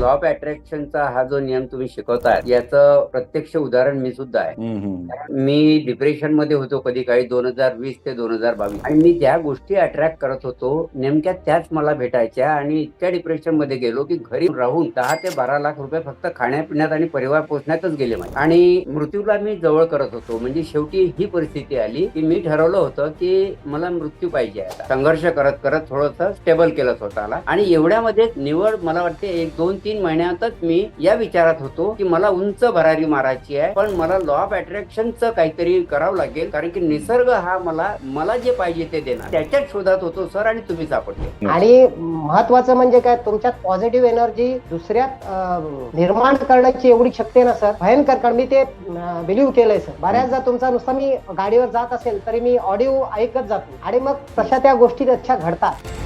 Law of अट्रॅक्शनचा हा जो नियम तुम्ही शिकवताय याचं प्रत्यक्ष उदाहरण मी सुद्धा आहे. मी डिप्रेशनमध्ये होतो कधी काही दोन हजार वीस ते दोन हजार बावीस. आणि मी ज्या गोष्टी अट्रॅक्ट करत होतो नेमक्या त्याच मला भेटायच्या आणि इतक्या डिप्रेशनमध्ये गेलो की घरी राहून दहा ते बारा लाख रुपये फक्त खाण्यापिण्यात आणि परिवार पोचण्यातच गेले माझे. आणि मृत्यूला मी जवळ करत होतो. म्हणजे शेवटी ही परिस्थिती आली की मी ठरवलं होतं की मला मृत्यू पाहिजे आता. संघर्ष करत करत थोडस स्टेबल केलं स्वतःला. आणि एवढ्यामध्ये निवड मला वाटते एक दोन तीन महिन्यातच मी या विचारात होतो की मला उंच भरारी मारायची आहे पण मला लॉ ऑफ अट्रॅक्शनचं काहीतरी करावं लागेल कारण की निसर्ग हा मला मला जे पाहिजे ते देणार. त्याच्याच शोधात होतो सर आणि तुम्ही सापडले. आणि महत्वाचं म्हणजे काय तुमच्यात पॉझिटिव्ह एनर्जी दुसऱ्यात निर्माण करण्याची एवढी शक्ती ना सर? भयंकर कारण मी ते बिलीव्ह केलंय सर. बऱ्याचदा तुमचा नुसता मी गाडीवर जात असेल तरी मी ऑडिओ ऐकत जातो. आणि मग तशा त्या गोष्टी अच्छा घडतात.